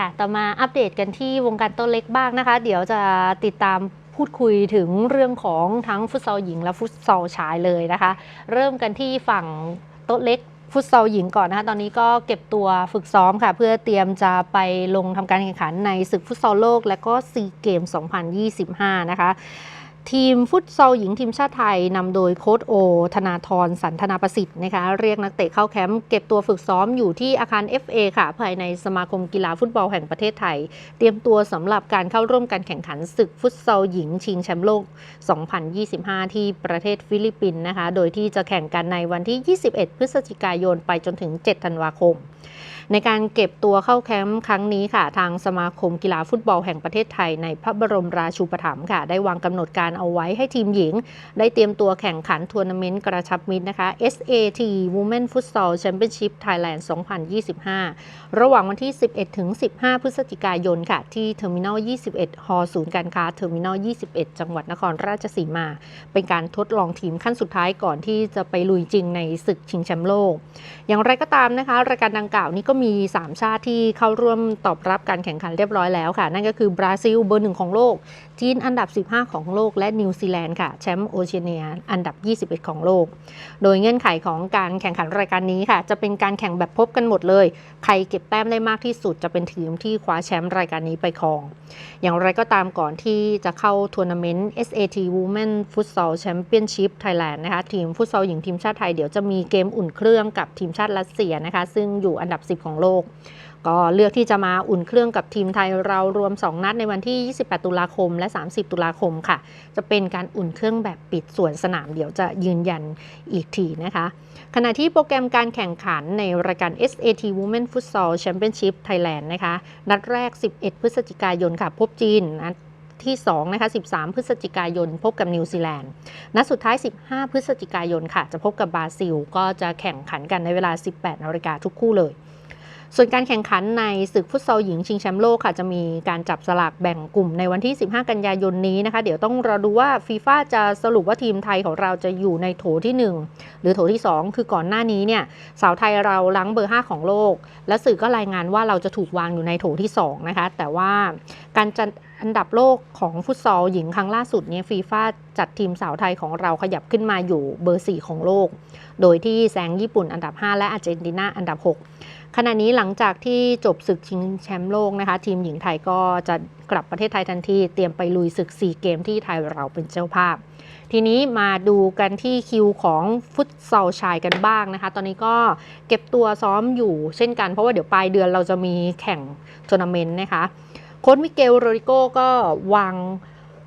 ค่ะ ต่อมาอัปเดตกันที่วงการโต๊ะเล็กบ้างนะคะ เดี๋ยวจะติดตามพูดคุยถึงเรื่องของทั้งฟุตซอลหญิงและฟุตซอลชายเลยนะคะ เริ่มกันที่ฝั่งโต๊ะเล็กฟุตซอลหญิงก่อนนะคะ ตอนนี้ก็เก็บตัวฝึกซ้อมค่ะ เพื่อเตรียมจะไปลงทำการแข่งขันในศึกฟุตซอลโลก และก็ซีเกม 2025 นะคะ ทีมฟุตซอลหญิงทีมชาติไทยนำโดยโค้ชโอ ธนาธรสันธนาประสิทธิ์นะคะเรียกนักเตะเข้าแคมป์เก็บตัวฝึกซ้อมอยู่ที่อาคาร FA ค่ะ ภายในสมาคมกีฬาฟุตบอลแห่งประเทศไทย เตรียมตัวสำหรับการเข้าร่วมการแข่งขันศึกฟุตซอลหญิงชิงแชมป์โลก 2025 ที่ประเทศฟิลิปปินส์นะคะ โดยที่จะแข่งกันในวันที่ 21 พฤศจิกายนไปจนถึง 7 ธันวาคม ในการเก็บตัวเข้าแคมป์ครั้งนี้ค่ะ ทางสมาคมกีฬาฟุตบอลแห่งประเทศไทยในพระบรมราชูปถัมภ์ค่ะ ได้วางกำหนดการเอาไว้ให้ทีมหญิง ได้เตรียมตัวแข่งขันทัวร์นาเมนต์กระชับมิตรนะคะ SAT Women Futsal Championship Thailand 2025 ระหว่างวันที่ 11 ถึง 15 พฤศจิกายนค่ะ ที่เทอร์มินอล 21 ฮอศูนย์การค้าเทอร์มินอล 21 จังหวัดนครราชสีมา เป็นการทดลองทีมขั้นสุดท้ายก่อนที่จะไปลุยจริงในศึกชิงแชมป์โลก อย่างไรก็ตามนะคะรายการดังกล่าวนี้ก็มี 3 ชาติที่เข้าร่วมตอบรับการแข่งขันเรียบร้อยแล้วค่ะ นั่นก็คือบราซิลเบอร์หนึ่งของโลก จีนอันดับ 15 ของโลก และนิวซีแลนด์ค่ะแชมป์โอเชียเนียอันดับ 21 ของโลก โดยเงื่อนไขของการแข่งขันรายการนี้ค่ะ จะเป็นการแข่งแบบพบกันหมดเลย ใครเก็บแต้มได้มากที่สุดจะเป็นทีมที่คว้าแชมป์รายการนี้ไปครอง อย่างไรก็ตามก่อนที่จะเข้าทัวร์นาเมนต์ SAT Women Futsal Championship Thailand นะคะทีมฟุตซอลหญิงทีมชาติไทยเดี๋ยวจะมีเกมอุ่นเครื่องกับทีมชาติรัสเซียนะคะ ซึ่งอยู่อันดับ 10ของโลก ก็เลือกที่จะมาอุ่นเครื่องกับทีมไทยเรารวม 2 นัดในวันที่ 28 ตุลาคมและ 30 ตุลาคมค่ะ จะเป็นการอุ่นเครื่องแบบปิดส่วนสนามเดี๋ยวจะยืนยันอีกทีนะคะ ขณะที่โปรแกรมการแข่งขันในรายการ SAT Women Futsal Championship Thailand นะคะ นัดแรก 11 พฤศจิกายนค่ะ พบจีนนัดที่2นะคะ13 พฤศจิกายน พบกับนิวซีแลนด์ นัดสุดท้าย 15 พฤศจิกายนค่ะ จะพบกับบราซิล ก็จะแข่งขันกันในเวลา 18นาฬิกาทุกคู่เลย ส่วนการแข่งขันในศึกฟุตซอลหญิงชิงแชมป์โลกค่ะ จะมีการจับสลากแบ่งกลุ่มในวันที่ 15 กันยายนนี้นะคะ เดี๋ยวต้องรอดูว่าฟีฟ่าจะสรุปว่าทีมไทยของเราจะอยู่ในโถที่ 1 หรือโถที่ 2 คือก่อนหน้านี้เนี่ยสาวไทยเราล้งเบอร์ 5 ของโลก และสื่อก็รายงานว่าเราจะถูกวางอยู่ในโถที่ 2 นะคะ แต่ว่าการจัดอันดับโลกของฟุตซอลหญิงครั้งล่าสุดเนี่ยฟีฟ่าจัดทีมสาวไทยของเราขยับขึ้นมาอยู่เบอร์ 4 ของโลก โดยที่แซงญี่ปุ่นอันดับ 5 และอาร์เจนตินาอันดับ 6 ขณะนี้หลังจากที่จบศึกชิงแชมป์โลกนะคะ ทีมหญิงไทยก็จะกลับประเทศไทยทันทีเตรียมไปลุยศึก 4 เกมที่ไทยเราเป็นเจ้าภาพ ทีนี้มาดูกันที่คิวของฟุตซอลชายกันบ้างนะคะ ตอนนี้ก็เก็บตัวซ้อมอยู่เช่นกันเพราะว่าเดี๋ยวปลายเดือนเราจะมีแข่งทัวร์นาเมนต์นะคะโค้ชมิเกลโรริโกก็วาง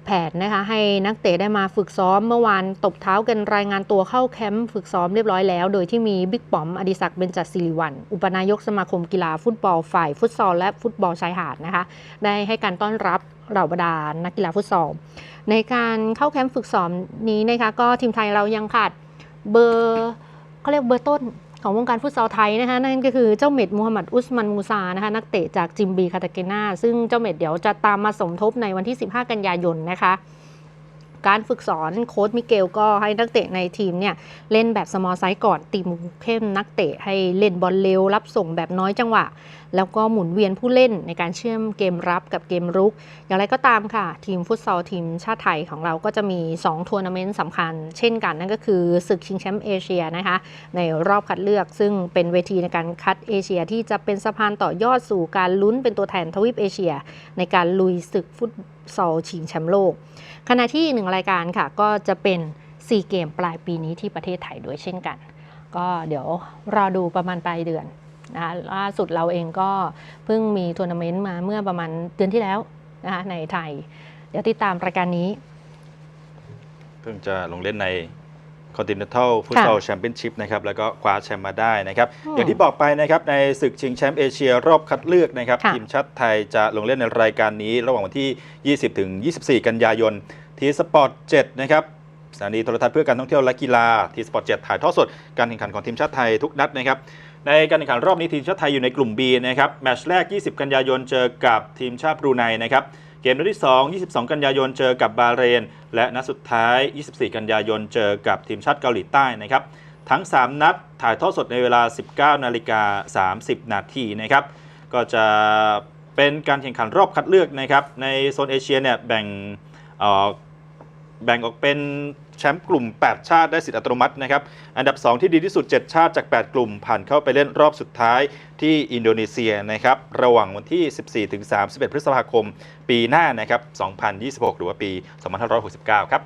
แผนนะคะให้นักเตะได้มาฝึกซ้อมเมื่อวานตบเท้ากันรายงานตัวเข้าแคมป์ฝึกซ้อมเรียบร้อยแล้ว โดยที่มีบิ๊กป๋อมอดิศักดิ์เบญจศิริวัลอุปนายกสมาคมกีฬาฟุตบอลฝ่ายฟุตซอลและฟุตบอลชายหาดนะคะได้ให้การต้อนรับเหล่าบรรดานักกีฬาฟุตซอลในการเข้าแคมป์ฝึกซ้อมนี้นะคะก็ทีมไทยเรายังขาดเบอร์เขาเรียกเบอร์ต้น ของวงการฟุตซอลไทยนะคะนั่นก็คือเจ้าเม็ดมูฮัมหมัดอุสมันมูซานะคะนักเตะจากจิมบีคาตาเกนาซึ่งเจ้าเม็ดเดี๋ยวจะตามมาสมทบในวันที่ 15 กันยายนนะคะการฝึกสอนโค้ชมิเกลก็ให้นักเตะในทีมเนี่ยเล่นแบบสมอลไซส์ก่อนตีมเข้มนักเตะให้เล่นบอลเร็วรับส่งแบบน้อยจังหวะแล้วก็หมุนเวียนผู้เล่นในการเชื่อมเกมรับกับเกมรุก อย่างไรก็ตามค่ะ ทีมฟุตซอลทีมชาติไทยของเราก็จะมี 2 ทัวร์นาเมนต์สำคัญ เช่นกันนั่นก็คือศึกชิงแชมป์เอเชียนะคะ ในรอบคัดเลือกซึ่งเป็นเวทีในการคัดเอเชียที่จะเป็นสะพานต่อยอดสู่การลุ้นเป็นตัวแทนทวีปเอเชีย ในการลุยศึกฟุตซอลชิงแชมป์โลก ขณะที่อีกหนึ่งรายการค่ะก็จะเป็นซีเกมปลายปีนี้ที่ประเทศไทยด้วยเช่นกัน ก็เดี๋ยวรอดูประมาณปลายเดือน นะคะล่าสุดเราเองก็เพิ่งมีทัวร์นาเมนต์มาเมื่อประมาณเดือนที่แล้วนะคะในไทย เดี๋ยวติดตามรายการนี้ เพิ่งจะลงเล่นใน Continental Futsal Championship นะครับแล้วก็คว้าแชมป์มาได้นะครับอืมอย่างที่บอกไปนะครับในศึกชิงแชมป์เอเชียรอบคัดเลือกนะครับค่ะทีมชาติไทยจะลงเล่นในรายการนี้ ระหว่างวันที่ 20 ถึง 24 กันยายนทีสปอร์ต7นะครับ สถานีโทรทัศน์เพื่อการท่องเที่ยวและกีฬาทีสปอร์ต7ถ่ายทอดสดการแข่งขันของทีมชาติไทยทุกนัดนะครับในการแข่งขันรอบนี้ทีมชาติไทยอยู่ในกลุ่ม B นะครับแมตช์แรก 20 กันยายนเจอกับทีมชาติบรูไนนะครับเกมนัดที่ 2 22 กันยายนเจอกับบาเรน และนัดสุดท้าย 24 กันยายนเจอกับทีมชาติเกาหลีใต้นะครับทั้ง 3 นัดถ่ายทอดสดในเวลา 19 นาฬิกา 30 นาทีนะครับก็จะเป็นการแข่งขันรอบคัดเลือกนะครับในโซนเอเชียเนี่ยแบ่งเอ่อ แบ่งออกเป็นแชมป์กลุ่ม 8 ชาติได้สิทธิอัตโนมัตินะครับ อันดับ 2 ที่ดีที่สุด 7 ชาติจาก 8 กลุ่ม ผ่านเข้าไปเล่นรอบสุดท้ายที่อินโดนีเซียนะครับ ระหว่างวันที่ 14ถึง31 พฤษภาคม ปีหน้านะครับ 2026 หรือว่าปี 2569 ครับ